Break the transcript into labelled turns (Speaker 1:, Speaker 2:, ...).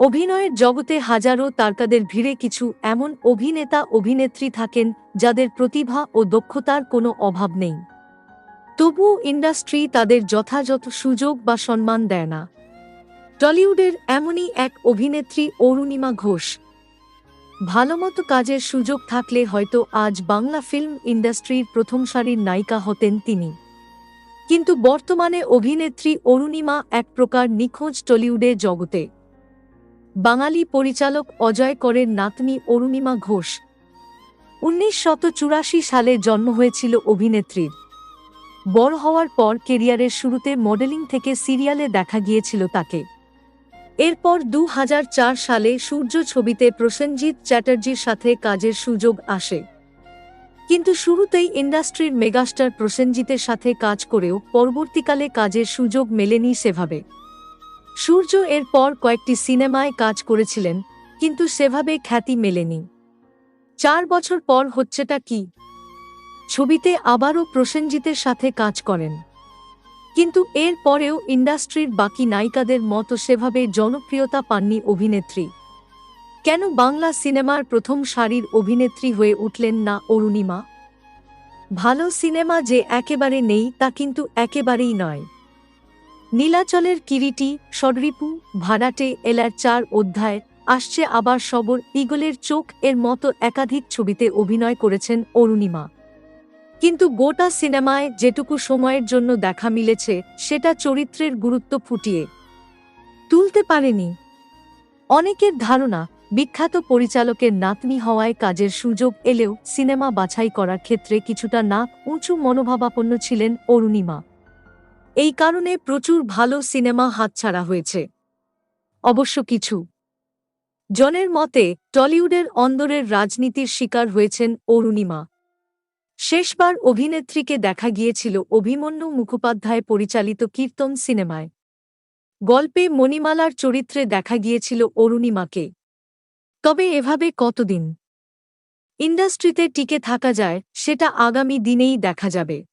Speaker 1: অভিনয়ের জগতে হাজারো তারকাদের ভিড়ে কিছু এমন অভিনেতা অভিনেত্রী থাকেন যাদের প্রতিভা ও দক্ষতার কোনো অভাব নেই। তবুও ইন্ডাস্ট্রি তাদের যথাযথ সুযোগ বা সম্মান দেয় না। টলিউডের এমনই এক অভিনেত্রী অরুণিমা ঘোষ। ভালোমতো কাজের সুযোগ থাকলে হয়তো আজ বাংলা ফিল্ম ইন্ডাস্ট্রির প্রথম সারির নায়িকা হতেন তিনি। কিন্তু বর্তমানে অভিনেত্রী অরুণিমা এক প্রকার নিখোঁজ টলিউডের জগতে। বাঙালি পরিচালক অজয় করের নাতনি অরুণিমা ঘোষ। উনিশ সালে জন্ম হয়েছিল অভিনেত্রীর। বড় হওয়ার পর কেরিয়ারের শুরুতে মডেলিং থেকে সিরিয়ালে দেখা গিয়েছিল তাকে। এরপর দু হাজার চার সালে সূর্য ছবিতে প্রসেনজিৎ চ্যাটার্জির সাথে কাজের সুযোগ আসে। কিন্তু শুরুতেই ইন্ডাস্ট্রির মেগাস্টার প্রসেনজিতের সাথে কাজ করেও পরবর্তীকালে কাজের সুযোগ মেলেনি সেভাবে। সূর্য এর পর কয়েকটি সিনেমায় কাজ করেছিলেন, কিন্তু সেভাবে খ্যাতি মেলেনি। চার বছর পর হচ্ছেটা কি? ছবিতে আবারও প্রসেনজিতের সাথে কাজ করেন। কিন্তু এর পরেও ইন্ডাস্ট্রির বাকি নায়িকাদের মতো সেভাবে জনপ্রিয়তা পাননি অভিনেত্রী। কেন বাংলা সিনেমার প্রথম সারির অভিনেত্রী হয়ে উঠলেন না অরুণিমা? ভালো সিনেমা যে একেবারে নেই তা কিন্তু একেবারেই নয়। নীলাচলের কিরিটি সডরিপু ভাড়াটে এলার চার অধ্যায়, আসছে আবার সবর ইগলের চোখ, এর মতো একাধিক ছবিতে অভিনয় করেছেন অরুণিমা। কিন্তু গোটা সিনেমায় যেটুকু সময়ের জন্য দেখা মিলেছে, সেটা চরিত্রের গুরুত্ব ফুটিয়ে। তুলতে পারেনি। অনেকের ধারণা, বিখ্যাত পরিচালকের নাতনি হওয়ায় কাজের সুযোগ এলেও সিনেমা বাছাই করার ক্ষেত্রে কিছুটা নাক উঁচু মনোভাবাপন্ন ছিলেন অরুণিমা। এই কারণে প্রচুর ভালো সিনেমা হাতছাড়া হয়েছে। অবশ্য কিছু। জনের মতে, টলিউডের অন্দরের রাজনীতির শিকার হয়েছেন অরুণিমা। শেষবার অভিনেত্রীকে দেখা গিয়েছিল অভিমন্যু মুখোপাধ্যায় পরিচালিত কীর্তন সিনেমায়। গল্পে মণিমালার চরিত্রে দেখা গিয়েছিল অরুণিমাকে। তবে এভাবে কতদিন? ইন্ডাস্ট্রিতে টিকে থাকা যায়, সেটা আগামী দিনেই দেখা যাবে।